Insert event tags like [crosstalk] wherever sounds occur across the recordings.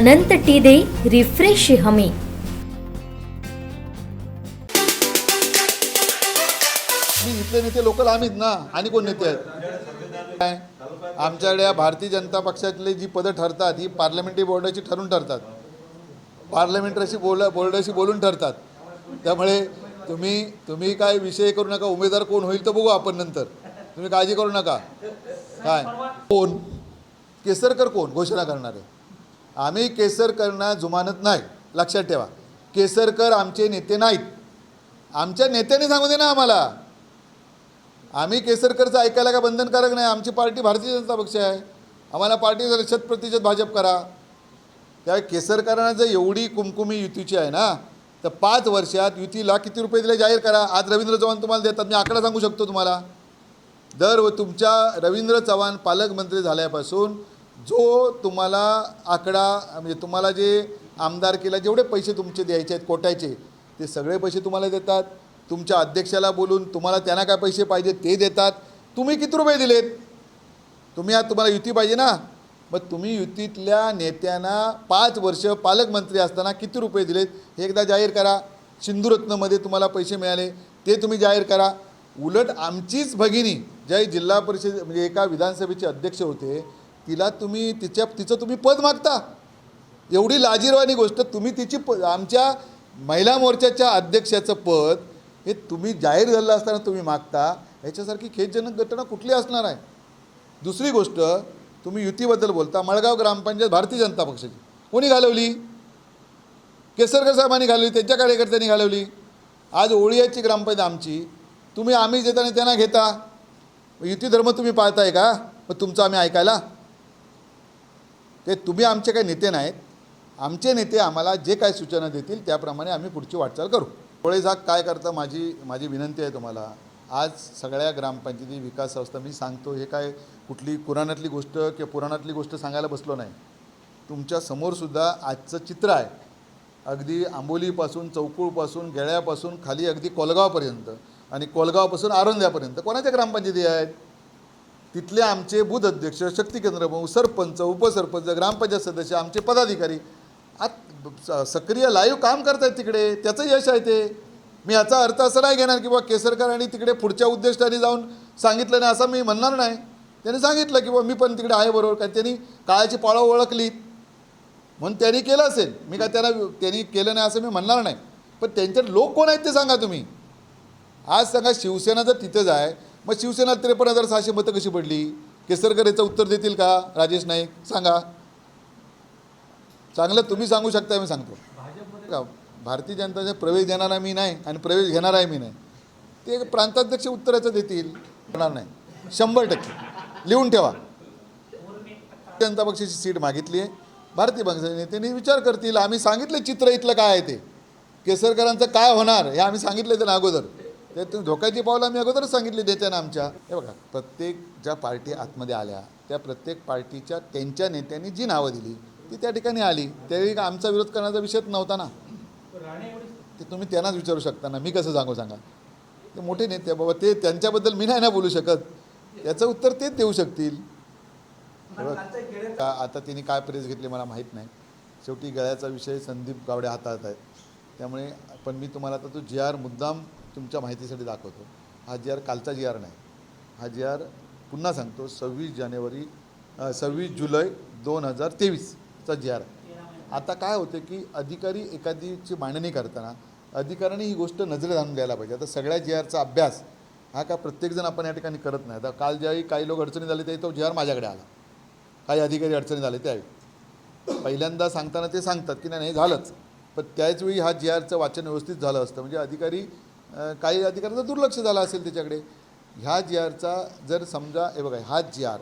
अनंत T दे refresh हमी. मी इथले नेते लोकल आम्हीच ना. आणि कोण नेते आहेत? काय? आमच्याकडे या भारतीय जनता पक्षातले जी पदं ठरतात ही पार्लमेंटरी बोर्डाची ठरून ठरतात. पार्लमेंटरीशी बोल बोर्डाशी बोलून ठरतात. त्यामुळे तुम्ही तुम्ही काय विषय करू नका उमेदवार कोण होईल तर बघू आपण नंतर. तुम्ही काळजी करू नका. काय? कोण? केसरकर कोण? घोषणा करणार. आहे आम्ही केसरकरना जुमानत नाही. लक्षात ठेवा. केसरकर आमचे नेते नाहीत. आमच्या नेत्याने सांगू दे ना आम्हाला. आम्ही केसरकरचं ऐकायला का बंधनकारक नाही. आमची पार्टी भारतीय जनता पक्ष आहे. आम्हाला पार्टी शत प्रतिशत भाजप करा. त्यावेळी केसरकरांना जर एवढी कुमकुमी युतीची आहे ना तर पाच वर्षात युतीला किती रुपये दिले जाहीर करा. आज रवींद्र चव्हाण तुम्हाला देतात. मी आकडा सांगू शकतो तुम्हाला. दर व तुमच्या रवींद्र चव्हाण पालकमंत्री झाल्यापासून जो तुम्हाला आकडा म्हणजे तुम्हाला जे आमदारकीला जेवढे पैसे तुमचे द्यायचे आहेत कोटायचे ते सगळे पैसे तुम्हाला देतात. तुमच्या अध्यक्षाला बोलून तुम्हाला त्यांना काय पैसे पाहिजे ते देतात. तुम्ही किती रुपये दिलेत? तुम्ही आज तुम्हाला युती पाहिजे ना? मग तुम्ही युतीतल्या नेत्यांना पाच वर्ष पालकमंत्री असताना किती रुपये दिलेत हे एकदा जाहीर करा. सिंधुरत्नमध्ये तुम्हाला पैसे मिळाले ते तुम्ही जाहीर करा. उलट आमचीच भगिनी ज्या जिल्हा परिषद म्हणजे एका विधानसभेचे अध्यक्ष होते तिला तुम्ही तिच्या तिचं तुम्ही पद मागता. एवढी लाजीरवाणी गोष्ट तुम्ही तिची प आमच्या महिला मोर्चाच्या अध्यक्षाचं पद हे तुम्ही जाहीर झालं असताना तुम्ही मागता ह्याच्यासारखी खेदजनक घटना कुठली असणार आहे? दुसरी गोष्ट तुम्ही युतीबद्दल बोलता मळगाव ग्रामपंचायत भारतीय जनता पक्षाची. कोणी घालवली? केसरकर साहेबांनी घालवली त्यांच्या कार्यकर्त्यांनी घालवली. आज ओळियाची ग्रामपंचायत आमची. तुम्ही आम्ही देताना त्यांना घेता. युती धर्म तुम्ही पाळताय का? मग तुमचं आम्ही ऐकायला ते तुम्ही आमचे काही नेते नाहीत. आमचे नेते आम्हाला जे काय सूचना देतील त्याप्रमाणे आम्ही पुढची वाटचाल करू. डोळे झाक काय करतं माझी माझी विनंती आहे तुम्हाला. आज सगळ्या ग्रामपंचायती विकास संस्था मी सांगतो हे काय कुठली पुराणातली गोष्ट किंवा पुराणातली गोष्ट सांगायला बसलो नाही. तुमच्या समोरसुद्धा आजचं चित्र आहे. अगदी आंबोलीपासून चौकूळपासून गेळ्यापासून खाली अगदी कोलगावपर्यंत आणि कोलगावपासून आरोंद्यापर्यंत कोणाच्या ग्रामपंचायती आहेत? तिथले आमचे बुध अध्यक्ष शक्ती केंद्र सरपंच उपसरपंच ग्रामपंचायत सदस्य आमचे पदाधिकारी. आत स- सक्रिय लाईव्ह काम करतायत तिकडे. त्याचं यश आहे ते. मी याचा अर्थ असं नाही घेणार की बा केसरकर आणि तिकडे पुढच्या उद्दिष्टाने जाऊन सांगितलं नाही असं मी म्हणणार नाही. त्यांनी सांगितलं की बाबा मी पण तिकडे आहे बरोबर. कारण त्यांनी काळाची पाळं ओळखलीत. म्हणून त्यांनी केलं असेल. मी काय त्यांना त्यांनी केलं नाही असं मी म्हणणार नाही. पण त्यांचे लोक कोण आहेत ते सांगा तुम्ही. आज सांगा शिवसेना जर तिथंच आहे मग शिवसेना त्रेपन्न हजार सहाशे मतं कशी पडली? केसरकर याचं उत्तर देतील का? राजेश नाईक सांगा. चांगलं तुम्ही सांगू शकता मी सांगतो. का? भारतीय जनताचा प्रवेश देणारा मी नाही आणि प्रवेश घेणाराही मी नाही. ते प्रांताध्यक्ष उत्तराचं देतील होणार नाही. शंभर टक्के. लिहून ठेवा. जनता पक्षाची सीट मागितली आहे. भारतीय पक्षाचे नेत्यांनी विचार करतील. आम्ही सांगितलं चित्र इथलं काय आहे ते. केसरकरांचं काय होणार हे आम्ही सांगितलं त्यांना अगोदर. ते तुम्ही धोक्याची पावलं आम्ही अगोदरच सांगितली नेत्यांना आमच्या. हे बघा प्रत्येक ज्या पार्टी आतमध्ये आल्या त्या प्रत्येक पार्टीच्या त्यांच्या नेत्यांनी जी नावं दिली ती त्या ठिकाणी आली. त्यावेळी आमचा विरोध करण्याचा विषयच नव्हता ना. ते तुम्ही त्यांनाच विचारू शकता ना मी कसं सांगू सांगा? ते मोठे नेते बाबा ते त्यांच्याबद्दल मी नाही ना बोलू शकत. याचं उत्तर तेच देऊ शकतील. बघ, का- आता तिने काय प्रेस घेतली मला माहीत नाही. शेवटी गळ्याचा विषय संदीप गावडे हातात आहे. त्यामुळे पण मी तुम्हाला आता तो जी आर मुद्दाम तुमच्या माहितीसाठी दाखवतो. हा जी आर कालचा जी आर नाही. हा जी आर पुन्हा सांगतो सव्वीस जानेवारी सव्वीस जुलै दोन हजार तेवीसचा जी आर आता काय होतं की अधिकारी एखादीची मांडणी करताना अधिकाऱ्यांनी ही गोष्ट नजरेत आणून द्यायला पाहिजे. आता सगळ्या जी आरचा अभ्यास हा का प्रत्येकजण आपण या ठिकाणी करत नाही. आता काल ज्यावेळी काही लोक अडचणी झाले त्यावेळी तो जी आर माझ्याकडे आला. काही अधिकारी अडचणी झाले त्यावेळी. पहिल्यांदा सांगताना ते सांगतात की नाही नाही झालंच. पण त्याच वेळी हा जी आरचं वाचन व्यवस्थित झालं असतं. म्हणजे अधिकारी काही अधिकाऱ्यांचं दुर्लक्ष झालं असेल त्याच्याकडे. ह्या जी आरचा जर समजा हे बघा हा जी आर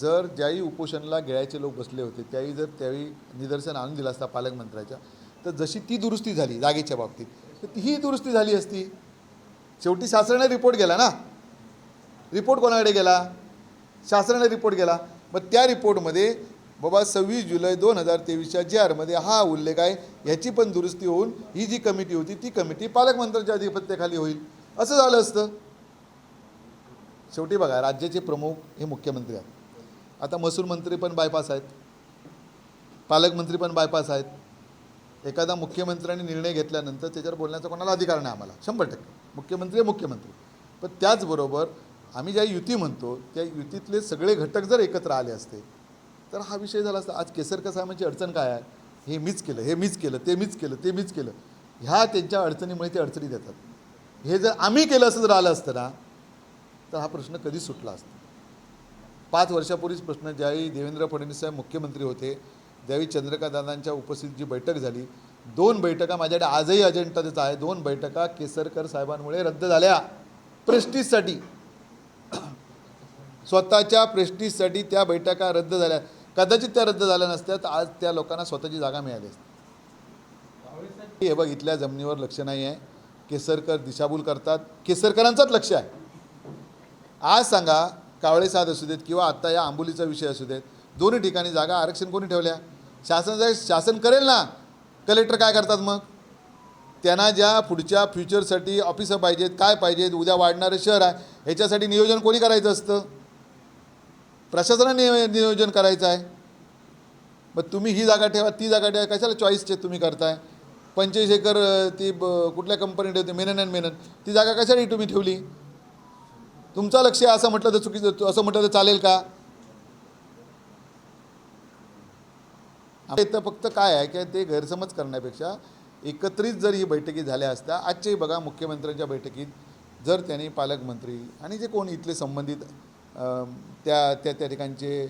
जर ज्याही उपोषणाला गिळायचे लोक बसले होते त्याही जर त्यावेळी निदर्शन आणून दिलं असता पालकमंत्र्याच्या तर जशी ती दुरुस्ती झाली जागेच्या बाबतीत तर ही दुरुस्ती झाली असती. शेवटी शासनाने रिपोर्ट गेला ना? रिपोर्ट कोणाकडे गेला? शासनाने रिपोर्ट गेला. मग त्या रिपोर्टमध्ये बाबा सव्वीस जुलै दोन हजार तेवीसच्या जी आरमध्ये हा उल्लेख आहे. ह्याची पण दुरुस्ती होऊन ही जी कमिटी होती ती कमिटी पालकमंत्र्यांच्या अधिपत्याखाली होईल. असं झालं असतं. शेवटी बघा राज्याचे प्रमुख हे मुख्यमंत्री आहेत. आता महसूल मंत्री पण बायपास आहेत. पालकमंत्री पण बायपास आहेत. एखादा मुख्यमंत्र्यांनी निर्णय घेतल्यानंतर त्याच्यावर बोलण्याचा कोणाला अधिकार नाही आम्हाला. शंभर टक्के. मुख्यमंत्री आहे मुख्यमंत्री. पण त्याचबरोबर आम्ही ज्या युती म्हणतो त्या युतीतले सगळे घटक जर एकत्र आले असते तर हा विषय झाला असता आज केसरकर साहेबांची अडचण काय आहे? हे मीच केलं हे मीच केलं ते मीच केलं ते मीच केलं. ह्या त्यांच्या अडचणीमुळे ते अडचणीत येतात. हे जर आम्ही केलं असं जर आलं असतं ना तर हा प्रश्न कधी सुटला असता. पाच वर्षापूर्वीच प्रश्न ज्यावेळी देवेंद्र फडणवीस साहेब मुख्यमंत्री होते ज्यावेळी चंद्रकांतदादांच्या उपस्थित जी बैठक झाली. दोन बैठका माझ्याकडे आजही अजेंडाच आहे. दोन बैठका केसरकर साहेबांमुळे रद्द झाल्या. प्रेस्टीजसाठी स्वतःच्या प्रेस्टिजसाठी त्या बैठका रद्द झाल्या. कदाचित त्या रद्द झाल्या नसत्या तर आज त्या लोकांना स्वतःची जागा मिळाली असती. हे बघ इथल्या जमिनीवर लक्ष नाही आहे. केसरकर दिशाभूल करतात. केसरकरांचाच लक्ष आहे. आज सांगा कावळे साध असू देत किंवा आत्ता या आंबोलीचा विषय असू देत दोन्ही ठिकाणी जागा आरक्षण कोणी ठेवल्या? शासन शासन करेल ना? कलेक्टर काय करतात मग? त्यांना ज्या पुढच्या फ्युचरसाठी ऑफिसं पाहिजेत काय पाहिजेत? उद्या वाढणारं शहर आहे. ह्याच्यासाठी नियोजन कोणी करायचं असतं? प्रशासनाने नियोजन करायचं आहे. मग तुम्ही ही जागा ठेवा ती जागा ठेवा. कशाला चॉईसचे तुम्ही करताय? पंचवीस एकर ती ब- कुठल्या कंपनी ठेवते? मेनन अँड मेनन ती जागा कशासाठी तुम्ही ठेवली? तुमचं लक्ष असं म्हटलं तर चुकीचं असं म्हटलं तर चालेल का? इथं फक्त काय आहे की ते गैरसमज करण्यापेक्षा एकत्रित जर ही बैठकी झाल्या असत्या आजच्याही बघा मुख्यमंत्र्यांच्या बैठकीत जर त्यांनी पालकमंत्री आणि जे कोण इथले संबंधित त्या त्या त्या ठिकाणचे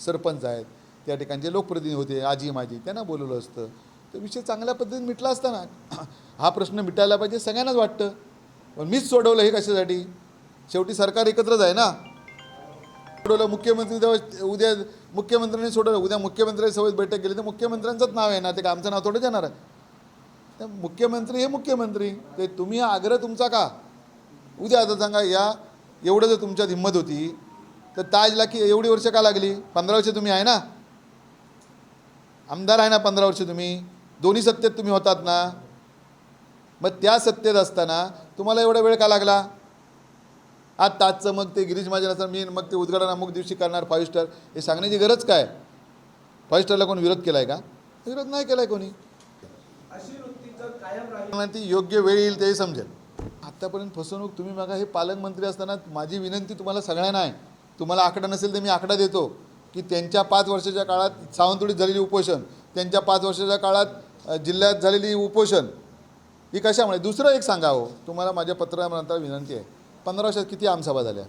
सरपंच आहेत त्या ठिकाणचे लोकप्रतिनिधी होते आजी माजी त्यांना बोलवलं असतं. तर विषय चांगल्या पद्धतीने मिटला असता ना [clears throat] हा प्रश्न मिटायला पाहिजे सगळ्यांनाच वाटतं. पण मीच सोडवलं हे कशासाठी? शेवटी सरकार एकत्रच आहे ना? सोडवलं मुख्यमंत्री जेव्हा उद्या मुख्यमंत्र्यांनी सोडवलं उद्या मुख्यमंत्र्यांसोबत सोबत बैठक गेली तर मुख्यमंत्र्यांचंच नाव आहे ना? ते का आमचं नाव थोडं येणार आहे. तर मुख्यमंत्री हे मुख्यमंत्री. ते तुम्ही हा आग्रह तुमचा का? उद्या आता सांगा या एवढं जर तुमच्यात हिंमत होती तर ताजला की एवढी वर्ष का लागली? पंधरा वर्ष तुम्ही आहे ना? आमदार आहे ना पंधरा वर्ष तुम्ही? दोन्ही सत्तेत तुम्ही होतात ना? मग त्या सत्तेत असताना तुम्हाला एवढा वेळ का लागला? आज ताजचं मग ते गिरीश महाजन असं मी मग ते उद्घाटन अमुक दिवशी करणार फाईव्ह स्टार. हे सांगण्याची गरज काय? फाईव्ह स्टारला कोण विरोध केला आहे का? विरोध नाही केला आहे कोणी ती योग्य वेळ येईल तेही समजेल. आत्तापर्यंत फसवणूक तुम्ही मागा हे पालकमंत्री असताना माझी विनंती तुम्हाला सगळ्यांना आहे. तुम्हाला आकडा नसेल तर मी आकडा देतो की त्यांच्या पाच वर्षाच्या काळात सावंतवाडीत झालेली उपोषण त्यांच्या पाच वर्षाच्या काळात जिल्ह्यात झालेली उपोषण ही कशामुळे? दुसरं एक सांगा हो. तुम्हाला माझ्या पत्रानंतर विनंती आहे. पंधरा वर्षात किती आमसभा झाल्या?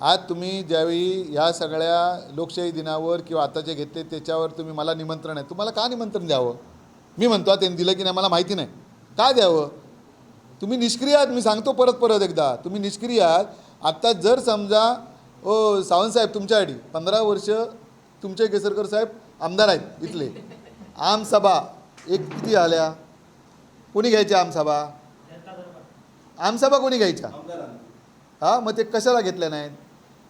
आज तुम्ही ज्यावेळी ह्या सगळ्या लोकशाही दिनावर किंवा आता जे घेतले त्याच्यावर तुम्ही मला निमंत्रण आहे. तुम्हाला का निमंत्रण द्यावं? मी म्हणतो त्यांनी दिलं की नाही मला माहिती नाही. का द्यावं? तुम्ही निष्क्रिय आहात मी सांगतो परत परत एकदा. तुम्ही निष्क्रिय आहात. आत्ता जर समजा ओ सावंतसाहेब तुमच्यासाठी पंधरा वर्ष तुमचे केसरकर साहेब आमदार आहेत इथले. आमसभा एक किती आल्या? कोणी घ्यायच्या आमसभा आमसभा कोणी घ्यायच्या? हां मग ते कशाला घेतल्या नाहीत?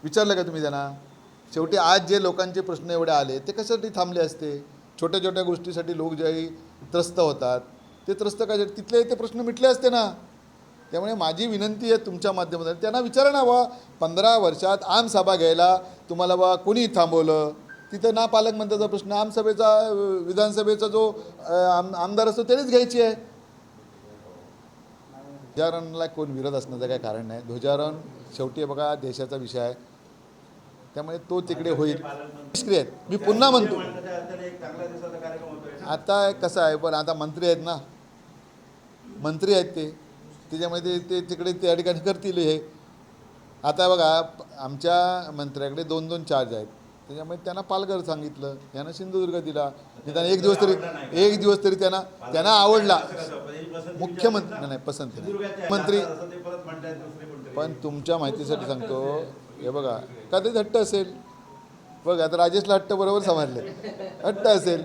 विचारलं का तुम्ही त्यांना? शेवटी आज जे लोकांचे प्रश्न एवढे आले ते कशासाठी थांबले असते? छोट्या छोट्या गोष्टीसाठी लोक ज्यावेळी त्रस्त होतात. ते त्रस्त काय तिथले ते प्रश्न मिटले असते ना. त्यामुळे माझी विनंती आहे तुमच्या माध्यमातून. त्यांना विचारा ना बा पंधरा वर्षात आमसभा घ्यायला तुम्हाला बा कोणी थांबवलं? तिथं ना पालकमंत्र्याचा प्रश्न आमसभेचा विधानसभेचा जो आम आमदार असतो त्यानेच घ्यायची आहे. ध्वजारोहणाला कोण विरोध असण्याचं काही कारण नाही. ध्वजारोहण शेवटी बघा देशाचा विषय आहे. त्यामुळे तो तिकडे होईल. निष्क्रिय आहेत. मी पुन्हा म्हणतो. आता कसं आहे पण आता मंत्री आहेत ना. मंत्री आहेत ते. त्याच्यामध्ये ते तिकडे त्या ठिकाणी करतील हे. आता बघा आमच्या मंत्र्याकडे दोन दोन चार्ज आहेत. त्याच्यामुळे त्यांना पालघर सांगितलं. यांना सिंधुदुर्ग दिला. निदान एक दिवस तरी एक दिवस तरी त्यांना त्यांना आवडला. मुख्यमंत्री नाही, पसंत नाही. मंत्री. पण तुमच्या माहितीसाठी सांगतो हे बघा का ते हट्ट असेल? बघ आता राजेशला हट्ट बरोबर समजले हट्ट असेल.